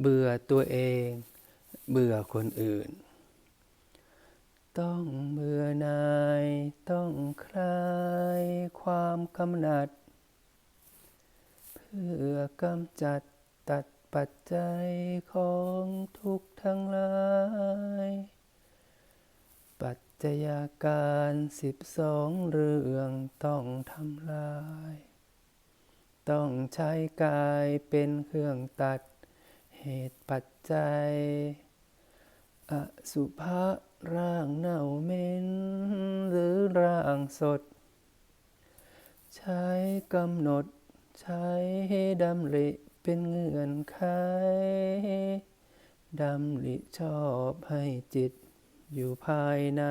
เบื่อตัวเอง เบื่อคนอื่น ต้องเบื่อหนาย ต้องคลายความกำหนัด เพื่อกำจัดตัดปัจจัยของทุกข์ทั้งหลาย ปัจจัยาการสิบสองเรื่องต้องทำลาย ต้องใช้กายเป็นเครื่องตัด เหตุปัจจัย อสุภะร่างเน่าเหม็น หรือร่างสด ใช้กำหนด ใช้ดำริเป็นเงื่อนไขดำริชอบให้จิตอยู่ภายใน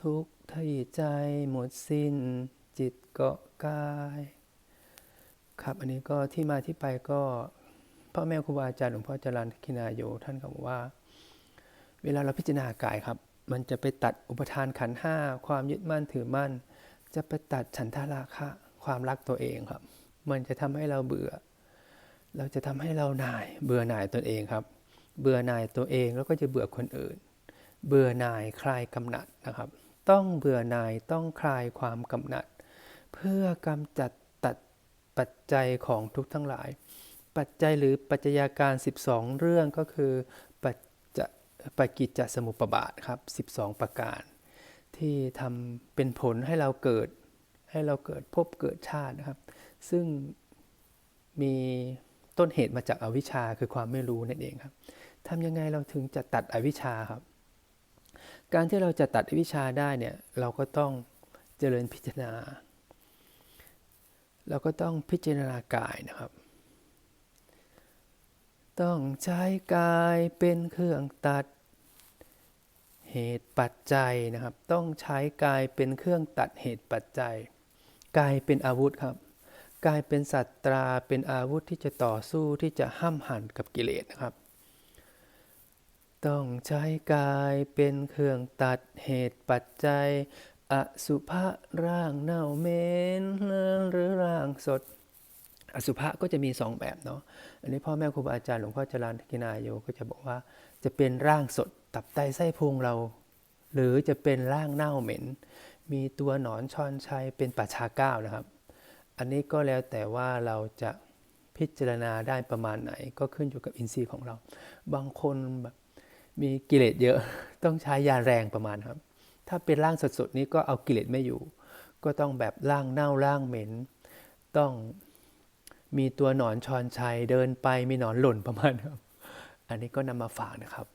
ทุกที่ใจหมดสิ้นจิตเกาะกาย ครับอันนี้ก็ที่มาที่ไปก็พ่อแม่ครูบาอาจารย์หลวงพ่อจรันคินาโยท่านก็บอกว่า เวลาเราพิจารณากายครับ มันจะไปตัดอุปทานขันห้าความยึดมั่นถือมั่น จะไปตัดฉันทราคะความรักตัวเองครับ มันจะทำให้เราเบื่อ เราจะทำให้เราหน่าย เบื่อหน่ายตัวเองครับ เบื่อหน่ายตัวเองแล้วก็จะเบื่อคนอื่น เบื่อหน่ายคลายกำหนัดนะครับ ต้องเบื่อหน่ายต้องคลายความกำหนัด เพื่อกำจัด ปัจจัยของทุกทั้งหลาย ปัจจัยหรือปัจจัยาการ 12 เรื่องก็คือปัจจปกิจจสมุปบาทครับ 12 ประการ ที่ทำเป็นผลให้เราเกิด ให้เราเกิดพบเกิดชาตินะครับ ซึ่งมีต้นเหตุมาจากอาวิชชาคือความไม่รู้นั่นเองครับทำยังไงเราถึงจะตัดอวิชชาครับ การที่เราจะตัดอวิชชาได้เนี่ยเราก็ต้องเจริญพิจารณา เราก็ต้องพิจารณากายนะครับ ต้องใช้กายเป็นเครื่องตัด เหตุปัจจัยนะครับ ต้องใช้กายเป็นเครื่องตัดเหตุปัจจัย กายเป็นอาวุธครับ กายเป็นสัตตราเป็นอาวุธที่จะต่อสู้ที่จะห้ามหันกับกิเลสนะครับ ต้องใช้กายเป็นเครื่องตัดเหตุปัจจัย อสุภะร่างเน่าเหม็นหรือร่างสด อสุภะก็จะมีสองแบบเนาะอันนี้พ่อแม่ครูบาอาจารย์หลวงพ่อจรัญกินายโยก็จะบอกว่า จะเป็นร่างสดตับไตไส้พุงเรา หรือจะเป็นร่างเน่าเหม็น มีตัวหนอนชอนชัยเป็นปัจฉาเก้านะครับ อันนี้ก็แล้วแต่ว่าเราจะพิจารณาได้ประมาณไหน ก็ขึ้นอยู่กับอินทรีย์ของเรา บางคนแบบมีกิเลสเยอะต้องใช้ยาแรงประมาณครับ ถ้าเป็นร่างสดๆนี้ก็เอากิเลสไม่อยู่ ก็ต้องแบบร่างเน่าร่างเหม็น ต้องมีตัวหนอนชอนชัยเดินไปมีหนอนหล่นประมาณครับ อันนี้ก็นำมาฝากนะครับ